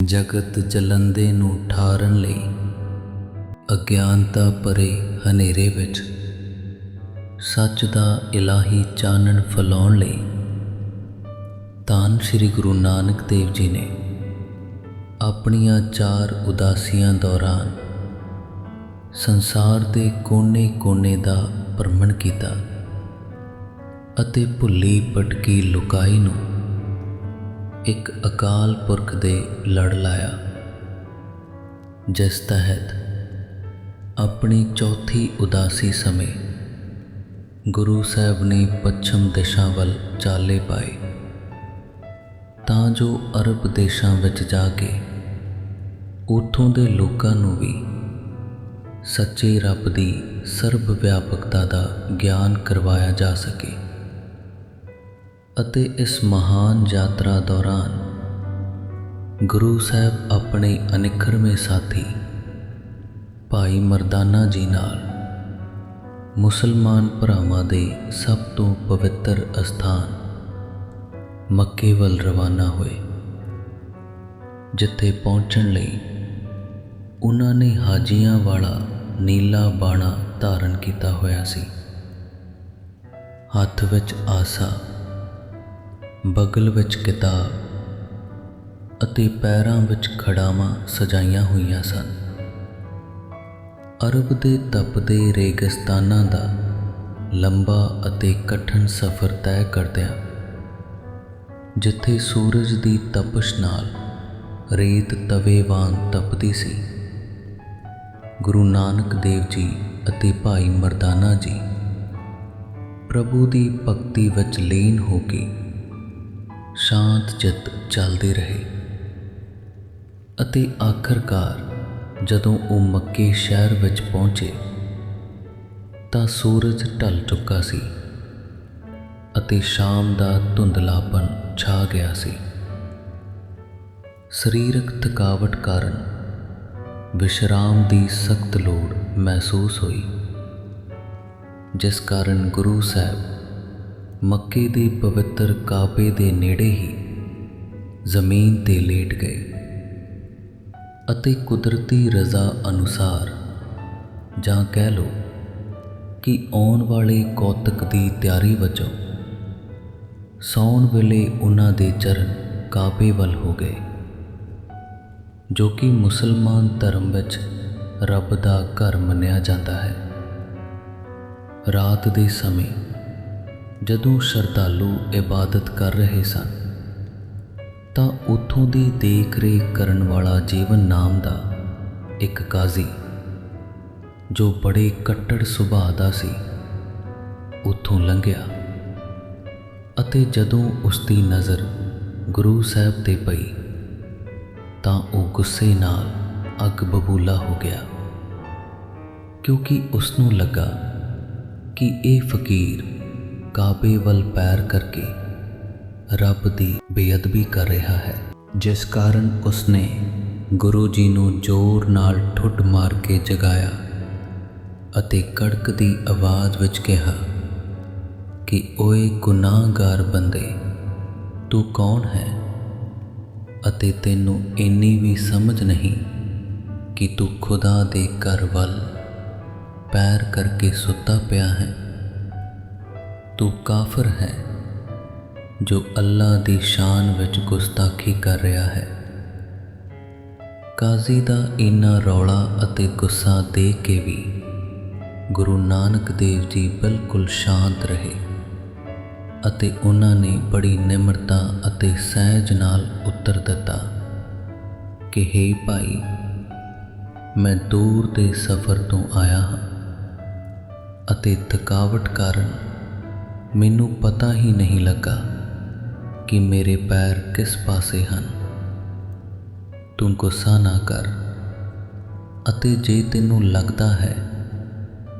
ਜਗਤ ਜਲੰਦੇ ਨੂੰ ਠਾਰਨ ਲਈ ਅਗਿਆਨਤਾ ਭਰੇ ਹਨੇਰੇ ਵਿੱਚ ਸੱਚ ਦਾ ਇਲਾਹੀ ਚਾਨਣ ਫੈਲਾਉਣ ਲਈ ਤਾਂ ਸ੍ਰੀ ਗੁਰੂ ਨਾਨਕ ਦੇਵ ਜੀ ਨੇ ਆਪਣੀਆਂ ਚਾਰ ਉਦਾਸੀਆਂ ਦੌਰਾਨ ਸੰਸਾਰ ਦੇ ਕੋਨੇ-ਕੋਨੇ ਦਾ ਭ੍ਰਮਣ ਕੀਤਾ ਅਤੇ ਭੁੱਲੀ ਭਟਕੀ ਲੁਕਾਈ ਨੂੰ ਇੱਕ ਅਕਾਲ ਪੁਰਖ ਦੇ ਲੜ ਲਾਇਆ। ਜਿਸ ਤਹਿਤ ਆਪਣੀ ਚੌਥੀ ਉਦਾਸੀ ਸਮੇਂ ਗੁਰੂ ਸਾਹਿਬ ਨੇ ਪੱਛਮ ਦਿਸ਼ਾ ਵੱਲ ਚਾਲੇ ਪਾਏ। ਤਾਂ ਜੋ ਅਰਬ ਦੇਸ਼ਾਂ ਵਿੱਚ ਜਾ ਕੇ ਉੱਥੋਂ ਦੇ ਲੋਕਾਂ ਨੂੰ ਵੀ ਸੱਚੇ ਰੱਬ ਦੀ ਸਰਬ ਵਿਆਪਕਤਾ ਦਾ ਗਿਆਨ ਕਰਵਾਇਆ ਜਾ ਸਕੇ। ਅਤੇ ਇਸ ਮਹਾਨ ਯਾਤਰਾ ਦੌਰਾਨ ਗੁਰੂ ਸਾਹਿਬ ਆਪਣੇ ਅਨਿਖੜਵੇਂ ਸਾਥੀ ਭਾਈ ਮਰਦਾਨਾ ਜੀ ਨਾਲ ਮੁਸਲਮਾਨ ਭਰਾਵਾਂ ਦੇ ਸਭ ਤੋਂ ਪਵਿੱਤਰ ਅਸਥਾਨ ਮੱਕੇ ਵੱਲ ਰਵਾਨਾ ਹੋਏ, ਜਿੱਥੇ ਪਹੁੰਚਣ ਲਈ ਉਹਨਾਂ ਨੇ ਹਾਜੀਆਂ ਵਾਲਾ ਨੀਲਾ ਬਾਣਾ ਧਾਰਨ ਕੀਤਾ ਹੋਇਆ ਸੀ। ਹੱਥ ਵਿੱਚ ਆਸਾ ਬਗਲ ਵਿੱਚ ਕਿਤਾਬ ਅਤੇ ਪੈਰਾਂ ਵਿੱਚ ਖੜਾਵਾਂ ਸਜਾਈਆਂ ਹੋਈਆਂ ਸਨ। ਅਰਬ ਦੇ ਤਪਦੇ ਰੇਗਿਸਤਾਨਾਂ ਦਾ ਲੰਬਾ ਅਤੇ ਕਠਿਨ ਸਫ਼ਰ ਤੈਅ ਕਰਦਿਆਂ, ਜਿੱਥੇ ਸੂਰਜ ਦੀ ਤਪਸ਼ ਨਾਲ ਰੇਤ ਤਵੇ ਵਾਂਗ ਤਪਦੀ ਸੀ, ਗੁਰੂ ਨਾਨਕ ਦੇਵ ਜੀ ਅਤੇ ਭਾਈ ਮਰਦਾਨਾ ਜੀ ਪ੍ਰਭੂ ਦੀ ਭਗਤੀ ਵਿੱਚ ਲੀਨ ਹੋ ਕੇ ਸ਼ਾਂਤ ਚਿੱਤ ਚੱਲਦੇ ਰਹੇ। ਅਤੇ ਆਖਰਕਾਰ ਜਦੋਂ ਉਹ ਮੱਕੇ ਸ਼ਹਿਰ ਵਿੱਚ ਪਹੁੰਚੇ, ਤਾਂ ਸੂਰਜ ਢਲ ਚੁੱਕਾ ਸੀ ਅਤੇ ਸ਼ਾਮ ਦਾ ਧੁੰਦਲਾਪਨ ਛਾ ਗਿਆ ਸੀ। ਸਰੀਰਕ ਥਕਾਵਟ ਕਾਰਨ ਵਿਸ਼ਰਾਮ ਦੀ ਸਖਤ ਲੋੜ ਮਹਿਸੂਸ ਹੋਈ, ਜਿਸ ਕਾਰਨ ਗੁਰੂ ਸਾਹਿਬ ਮੱਕੇ ਦੇ ਪਵਿੱਤਰ ਕਾਬੇ ਦੇ ਨੇੜੇ ਹੀ ਜ਼ਮੀਨ ਤੇ ਲੇਟ ਗਏ ਅਤੇ ਕੁਦਰਤੀ ਰਜ਼ਾ ਅਨੁਸਾਰ ਜਾਂ ਕਹਿ ਲਓ ਕਿ ਆਉਣ ਵਾਲੇ ਕੌਤਕ ਦੀ ਤਿਆਰੀ ਵਜੋਂ ਸੌਣ ਵੇਲੇ ਉਹਨਾਂ ਦੇ ਚਰਨ ਕਾਬੇ ਵੱਲ ਹੋ ਗਏ, ਜੋ ਕਿ ਮੁਸਲਮਾਨ ਧਰਮ ਵਿੱਚ ਰੱਬ ਦਾ ਘਰ ਮੰਨਿਆ ਜਾਂਦਾ ਹੈ। ਰਾਤ ਦੇ ਸਮੇਂ ਜਦੋਂ ਸ਼ਰਧਾਲੂ ਇਬਾਦਤ ਕਰ ਰਹੇ ਸਨ, ਤਾਂ ਉਥੋਂ ਦੀ ਦੇਖ-ਰੇਖ ਕਰਨ ਵਾਲਾ ਜੀਵਨ ਨਾਮ ਦਾ ਇੱਕ ਕਾਜ਼ੀ, ਜੋ ਬੜੇ ਕੱਟੜ ਸੁਭਾਅ ਦਾ ਸੀ, ਉਥੋਂ ਲੰਘਿਆ ਅਤੇ ਜਦੋਂ ਉਸ ਦੀ ਨਜ਼ਰ ਗੁਰੂ ਸਾਹਿਬ ਤੇ ਪਈ, ਤਾਂ ਉਹ ਗੁੱਸੇ ਨਾਲ ਅੱਗ ਬਬੂਲਾ ਹੋ ਗਿਆ, ਕਿਉਂਕਿ ਉਸ ਨੂੰ ਲੱਗਾ ਕਿ ਇਹ ਫਕੀਰ ਕਾਬੇ ਵੱਲ ਪੈਰ ਕਰਕੇ ਰੱਬ ਦੀ ਬੇਅਦਬੀ ਕਰ ਰਿਹਾ ਹੈ। ਜਿਸ ਕਾਰਨ ਉਸਨੇ ਗੁਰੂ ਜੀ ਨੂੰ ਜ਼ੋਰ ਨਾਲ ਠੁੱਡ ਮਾਰ ਕੇ ਜਗਾਇਆ ਅਤੇ ਕੜਕ ਦੀ ਆਵਾਜ਼ ਵਿੱਚ ਕਿਹਾ, ਕਿ ਓਏ ਗੁਨਾਹਗਾਰ ਬੰਦੇ, ਤੂੰ ਕੌਣ ਹੈ? ਅਤੇ ਤੈਨੂੰ ਇੰਨੀ ਵੀ ਸਮਝ ਨਹੀਂ ਕਿ ਤੂੰ ਖੁਦਾ ਦੇ ਘਰ ਵੱਲ ਪੈਰ ਕਰਕੇ ਸੁੱਤਾ ਪਿਆ ਹੈ। ਤੂੰ ਕਾਫਰ ਹੈ, ਜੋ ਅੱਲਾ ਦੀ ਸ਼ਾਨ ਵਿੱਚ ਗੁਸਤਾਖੀ ਕਰ ਰਿਹਾ ਹੈ। ਕਾਜ਼ੀ ਦਾ ਇਨਾ ਰੌਲਾ ਅਤੇ ਗੁੱਸਾ ਦੇ ਕੇ ਵੀ ਗੁਰੂ ਨਾਨਕ ਦੇਵ ਜੀ ਬਿਲਕੁਲ ਸ਼ਾਂਤ ਰਹੇ ਅਤੇ ਉਹਨਾਂ ਨੇ ਬੜੀ ਨਿਮਰਤਾ ਅਤੇ ਸਹਿਜ ਨਾਲ ਉੱਤਰ ਦਿੱਤਾ ਕਿ हे ਭਾਈ, ਮੈਂ ਦੂਰ ਦੇ ਸਫ਼ਰ ਤੋਂ ਆਇਆ ਹਾਂ ਅਤੇ ਥਕਾਵਟ ਕਾਰਨ ਮੈਨੂੰ ਪਤਾ ਹੀ ਨਹੀਂ ਲੱਗਾ ਕਿ ਮੇਰੇ ਪੈਰ ਕਿਸ ਪਾਸੇ ਹਨ। ਤੂੰ ਗੁੱਸਾ ਨਾ ਕਰ ਅਤੇ ਜੇ ਤੈਨੂੰ ਲੱਗਦਾ ਹੈ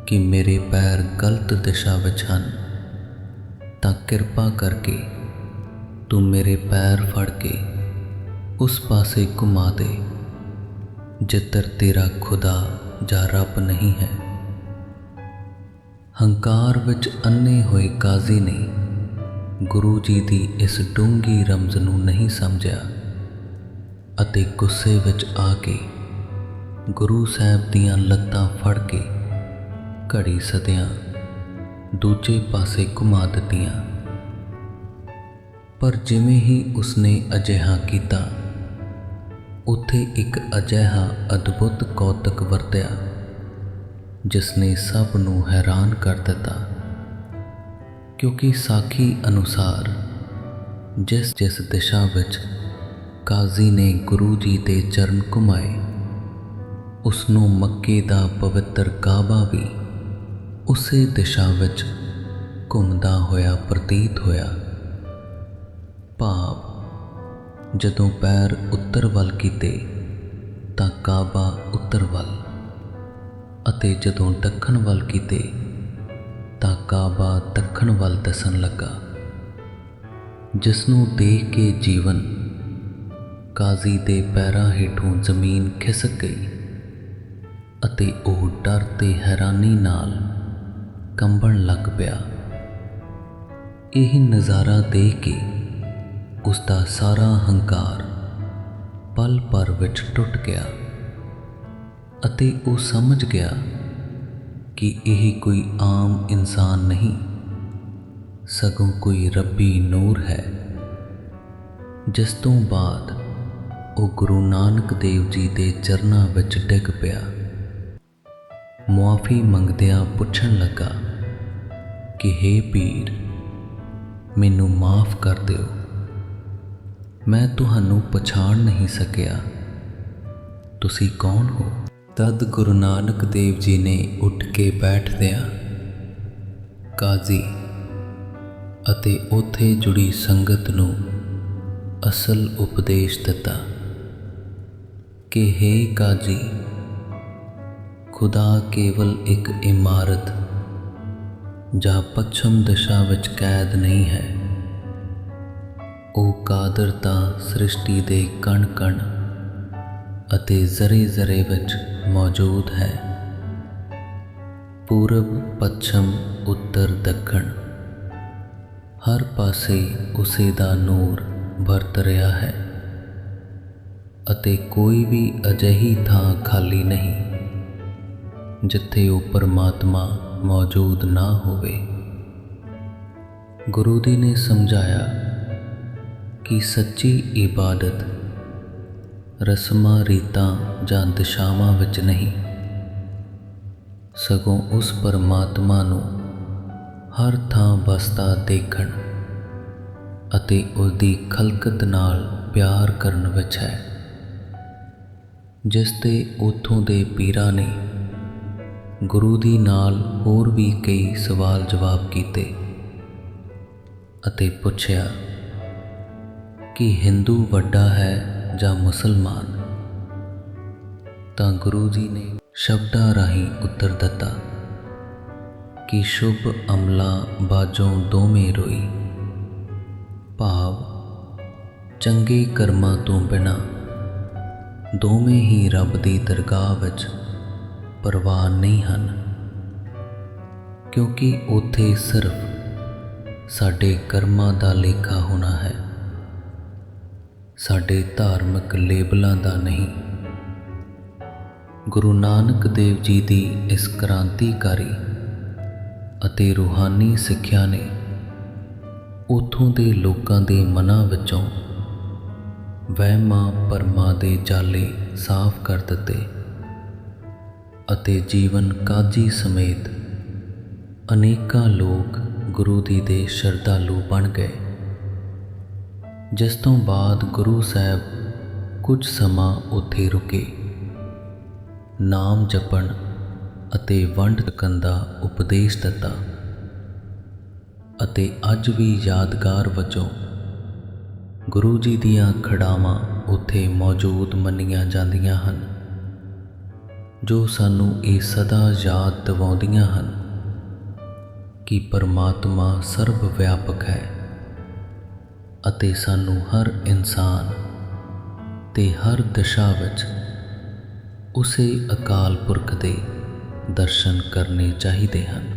ਕਿ ਮੇਰੇ ਪੈਰ ਗਲਤ ਦਿਸ਼ਾ ਵਿੱਚ ਹਨ, ਤਾਂ ਕਿਰਪਾ ਕਰਕੇ ਤੂੰ ਮੇਰੇ ਪੈਰ ਫੜ ਕੇ ਉਸ ਪਾਸੇ ਘੁਮਾ ਦੇ, ਜਿੱਧਰ ਤੇਰਾ ਖੁਦਾ ਜਾਂ ਰੱਬ ਨਹੀਂ ਹੈ। ਹੰਕਾਰ ਵਿੱਚ ਅੰਨੇ ਹੋਏ ਕਾਜ਼ੀ ਨੇ ਗੁਰੂ ਜੀ ਦੀ ਇਸ ਡੂੰਗੀ ਰਮਜ਼ ਨੂੰ ਨਹੀਂ ਸਮਝਿਆ ਅਤੇ ਗੁੱਸੇ ਵਿੱਚ ਆ ਕੇ ਗੁਰੂ ਸਾਹਿਬ ਦੀਆਂ ਲੱਤਾਂ ਫੜ ਕੇ ਘੜੀ ਸਦਿਆਂ ਦੂਜੇ ਪਾਸੇ ਘੁਮਾ ਦਿੱਤੀਆਂ। ਪਰ ਜਿਵੇਂ ਹੀ ਉਸਨੇ ਅਜਿਹਾ ਕੀਤਾ, ਉੱਥੇ ਇੱਕ ਅਜਿਹਾ ਅਦਭੁਤ ਕੌਤਕ ਵਰਤਿਆ। ਜਿਸ ਨੇ ਸਭ ਨੂੰ ਹੈਰਾਨ ਕਰ ਦਿੱਤਾ। ਕਿਉਂਕਿ ਸਾਖੀ ਅਨੁਸਾਰ ਜਿਸ ਜਿਸ ਦਿਸ਼ਾ ਵਿੱਚ ਕਾਜ਼ੀ ਨੇ ਗੁਰੂ ਜੀ ਦੇ ਚਰਨ ਘੁਮਾਏ ਉਸ ਨੂੰ ਮੱਕੇ ਦਾ ਪਵਿੱਤਰ ਕਾਬਾ ਵੀ ਉਸੇ ਦਿਸ਼ਾ ਵਿੱਚ ਘੁੰਮਦਾ ਹੋਇਆ ਪ੍ਰਤੀਤ ਹੋਇਆ। ਭਾਵ ਜਦੋਂ ਪੈਰ ਉੱਤਰ ਵੱਲ ਕੀਤੇ ਤਾਂ ਕਾਬਾ ਉੱਤਰ ਵੱਲ ਅਤੇ ਜਦੋਂ ਦੱਖਣ ਵੱਲ ਕੀਤੇ ਤਾਂ ਕਾਬਾ ਦੱਖਣ ਵੱਲ ਦਿਸਣ ਲੱਗਾ ਜਿਸ ਨੂੰ ਦੇਖ ਕੇ ਜੀਵਨ ਕਾਜ਼ੀ ਦੇ ਪੈਰਾਂ ਹੇਠੋਂ ਜ਼ਮੀਨ ਖਿਸਕ ਗਈ ਅਤੇ ਉਹ ਡਰ ਤੇ ਹੈਰਾਨੀ ਨਾਲ ਕੰਬਣ ਲੱਗ ਪਿਆ। ਇਹ ਨਜ਼ਾਰਾ ਦੇਖ ਕੇ ਉਸ ਦਾ ਸਾਰਾ ਹੰਕਾਰ ਪਲ ਭਰ ਵਿੱਚ ਟੁੱਟ ਗਿਆ। ਅਤੇ ਉਹ ਸਮਝ ਗਿਆ ਕਿ ਇਹ ਕੋਈ ਆਮ ਇਨਸਾਨ ਨਹੀਂ, ਸਗੋਂ ਕੋਈ ਰੱਬੀ ਨੂਰ ਹੈ। ਜਿਸ ਤੋਂ ਬਾਅਦ ਉਹ ਗੁਰੂ ਨਾਨਕ ਦੇਵ ਜੀ ਦੇ ਚਰਨਾਂ ਵਿੱਚ ਡਿੱਗ ਪਿਆ। ਮੁਆਫੀ ਮੰਗਦਿਆਂ ਪੁੱਛਣ ਲੱਗਾ ਕਿ हे ਪੀਰ, ਮੈਨੂੰ ਮਾਫ ਕਰ ਦਿਓ। ਮੈਂ ਤੁਹਾਨੂੰ ਪਛਾਣ ਨਹੀਂ ਸਕਿਆ। ਤੁਸੀਂ ਕੌਣ ਹੋ? ਤਦ ਗੁਰੂ ਨਾਨਕ ਦੇਵ ਜੀ ਨੇ ਉੱਠ ਕੇ ਬੈਠਦਿਆਂ ਕਾਜ਼ੀ ਅਤੇ ਉਥੇ ਜੁੜੀ ਸੰਗਤ ਨੂੰ ਅਸਲ ਉਪਦੇਸ਼ ਦਿੱਤਾ ਕਿ हे ਕਾਜ਼ੀ, ਖੁਦਾ ਕੇਵਲ ਇੱਕ ਇਮਾਰਤ ਜਾਂ ਪੱਛਮ ਦਿਸ਼ਾ ਵਿੱਚ ਕੈਦ ਨਹੀਂ ਹੈ। ਉਹ ਕਾਦਰ ਤਾਂ ਸ੍ਰਿਸ਼ਟੀ ਦੇ ਕਣ ਕਣ ਅਤੇ ਜ਼ਰੇ ਜ਼ਰੇ ਵਿੱਚ ਮੌਜੂਦ ਹੈ। ਪੂਰਬ, ਪੱਛਮ, ਉੱਤਰ, ਦੱਖਣ। ਹਰ ਪਾਸੇ ਉਸੇ ਦਾ ਨੂਰ ਵਰਤ ਰਿਹਾ ਹੈ ਅਤੇ ਕੋਈ ਵੀ ਅਜਿਹੀ ਥਾਂ ਖਾਲੀ ਨਹੀਂ ਜਿੱਥੇ ਉਹ ਪਰਮਾਤਮਾ ਮੌਜੂਦ ਨਾ ਹੋਵੇ। ਗੁਰੂ ਜੀ ਨੇ ਸਮਝਾਇਆ ਕਿ ਸੱਚੀ ਇਬਾਦਤ ਰਸਮਾਂ, ਰੀਤਾਂ ਜਾਂ ਦਿਸ਼ਾਵਾਂ ਵਿੱਚ ਨਹੀਂ। ਸਗੋਂ ਉਸ ਪਰਮਾਤਮਾ ਨੂੰ ਹਰ ਥਾਂ ਵਸਦਾ ਦੇਖਣ ਅਤੇ ਉਸ ਦੀ ਖਲਕਤ ਨਾਲ ਪਿਆਰ ਕਰਨ ਵਿੱਚ ਹੈ। ਜਿਸ ਤੇ ਉਥੋਂ ਦੇ ਪੀਰਾਂ ਨੇ ਗੁਰੂ ਦੀ ਨਾਲ ਹੋਰ ਵੀ ਕਈ ਸਵਾਲ ਜਵਾਬ ਕੀਤੇ ਅਤੇ ਪੁੱਛਿਆ ਕਿ ਹਿੰਦੂ ਵੱਡਾ ਹੈ ਜਾਂ ਮੁਸਲਮਾਨ, ਤਾਂ ਗੁਰੂ ਜੀ ਨੇ ਸ਼ਬਦਾਂ ਰਾਹੀਂ ਉੱਤਰ ਦਿੱਤਾ ਕਿ ਸ਼ੁਭ ਅਮਲਾ ਬਾਜੋਂ ਦੋਵੇਂ ਰੋਈ। ਭਾਵ, ਚੰਗੇ ਕਰਮਾਂ ਤੋਂ ਬਿਨਾ ਦੋਵੇਂ ਹੀ ਰੱਬ ਦੀ ਦਰਗਾਹ ਵਿੱਚ ਪਰਵਾਹ ਨਹੀਂ ਹਨ, ਕਿਉਂਕਿ ਉਥੇ ਸਿਰਫ ਸਾਡੇ ਕਰਮਾਂ ਦਾ ਲੇਖਾ ਹੋਣਾ ਹੈ। ਸਾਡੇ ਧਾਰਮਿਕ ਲੇਬਲਾਂ ਦਾ ਨਹੀਂ। ਗੁਰੂ ਨਾਨਕ ਦੇਵ ਜੀ ਦੀ ਇਸ ਕ੍ਰਾਂਤੀਕਾਰੀ ਅਤੇ ਰੂਹਾਨੀ ਸਿੱਖਿਆ ਨੇ ਉਥੋਂ ਦੇ ਲੋਕਾਂ ਦੇ ਮਨਾਂ ਵਿੱਚੋਂ ਵਹਿਮਾਂ ਪਰਮਾਂ ਦੇ ਜਾਲੇ ਸਾਫ਼ ਕਰ ਦਿੱਤੇ ਅਤੇ ਜੀਵਨ ਕਾਜੀ ਸਮੇਤ ਅਨੇਕਾਂ ਲੋਕ ਗੁਰੂ ਦੀ ਦੇ ਸ਼ਰਧਾਲੂ ਬਣ ਗਏ। ਜਿਸ ਤੋਂ ਬਾਅਦ ਗੁਰੂ ਸਾਹਿਬ ਕੁਝ ਸਮਾਂ ਉੱਥੇ ਰੁਕੇ। ਨਾਮ ਜਪਣ ਅਤੇ ਵੰਡ ਕਰਨ ਦਾ ਉਪਦੇਸ਼ ਦਿੱਤਾ ਅਤੇ ਅੱਜ ਵੀ ਯਾਦਗਾਰ ਵਜੋਂ ਗੁਰੂ ਜੀ ਦੀਆਂ ਖੜਾਵਾਂ ਉੱਥੇ ਮੌਜੂਦ ਮੰਨੀਆਂ ਜਾਂਦੀਆਂ ਹਨ, ਜੋ ਸਾਨੂੰ ਇਹ ਸਦਾ ਯਾਦ ਦਿਵਾਉਂਦੀਆਂ ਹਨ ਕਿ ਪਰਮਾਤਮਾ ਸਰਬ ਵਿਆਪਕ ਹੈ। ਅਤੇ ਸਾਨੂੰ ਹਰ ਇਨਸਾਨ ਤੇ ਹਰ ਦਿਸ਼ਾ ਵਿੱਚ ਉਸੇ ਅਕਾਲ ਪੁਰਖ ਦੇ ਦਰਸ਼ਨ ਕਰਨੇ ਚਾਹੀਦੇ ਹਨ।